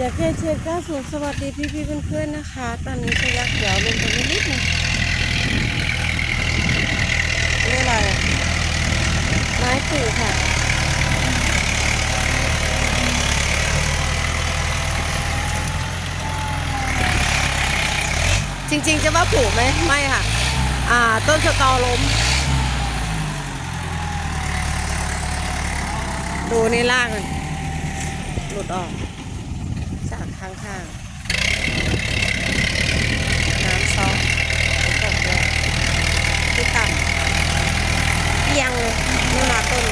อยากให้เชียร์ก้าสูงสวัสดีพี่พี่ๆเพื่อนๆนะคะ ตอนนี้ก็ยักเดี๋ยวลงไปนิดนึงเรียกอะไรไม้ขู่ค่ะจริงๆ จะว่าผูกไหมไม่ค่ะ อ่า ต้นสตอล้ม ดูในล่างเลยหลุดออก จากข้างๆน้ำซอสตกเลยที่ต่ำเอียงเลยนี่มาต้น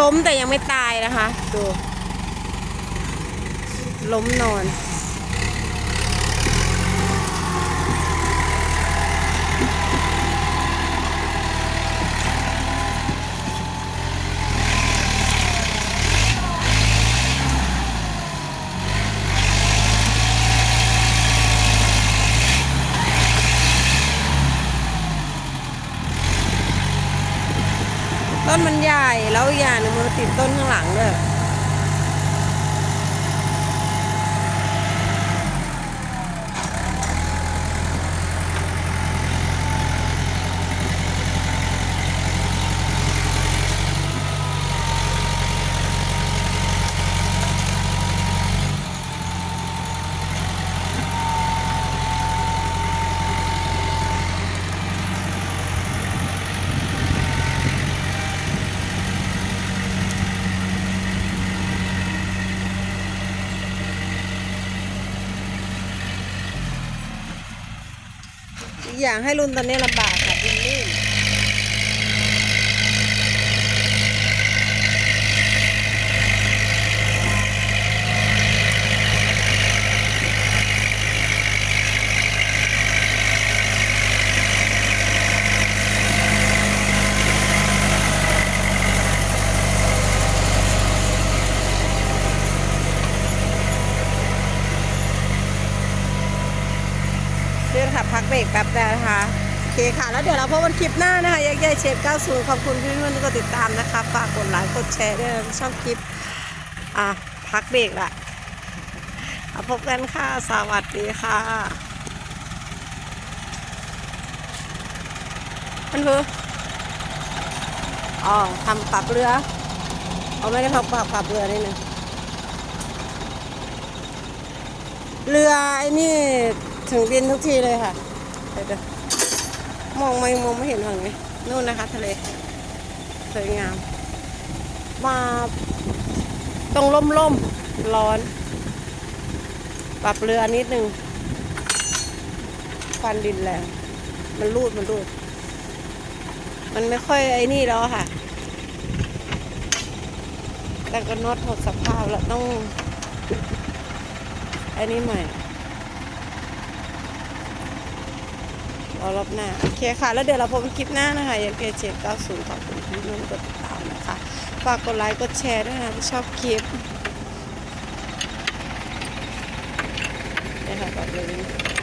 ล้มแต่ยังไม่ตายนะคะ ดู ล้มนอน ต้นมันใหญ่แล้วอย่างหนึงมันติดต้นข้างหลังด้วย อีกอย่างให้รุนตอนนี้ลำบากค่ะดินลื่น พื่อนค่ะพักเบรกแป๊บเดียวนะคะโอเคค่ะ แล้วเดี๋ยวเราพบกันคลิปหน้านะคะยักษ์ใหญ่เชฟ90ขอบคุณเพื่อนๆที่กดติดตามนะคะฝากกดไลค์กดแชร์ด้วยนะชอบคลิปอะพักเบรกละพบกันค่ะ สวัสดีค่ะมันคืออ๋อทำปรับเรือเขาไม่ได้ทำปรับปรับเรือนี่นึงเรือไอ้นี่ ถึงดินทุกทีเลยค่ะเดี๋ยวมองไม่มองไม่เห็นฝั่งนี้นู่นนะคะทะเลสวยงาม มาตรงล่มล่มร้อน ปรับเรือนิดนึงควันดินแรงมันรูดมันรูด มันไม่ค่อยไอ้นี่แล้วค่ะ แต่ก็น็อตหมดสภาพแล้วต้องไอ้นี่ใหม่ รอรอบหน้า โอเคค่ะ แล้วเดี๋ยวเราพบกันคลิปหน้านะคะยังเกจเจ็ดเก้าศูนย์ขอบคุณที่นุ่นกดติดตามนะคะ ฝากกดไลค์กดแชร์ด้วยนะที่ชอบคลิปนะคะแบบนี้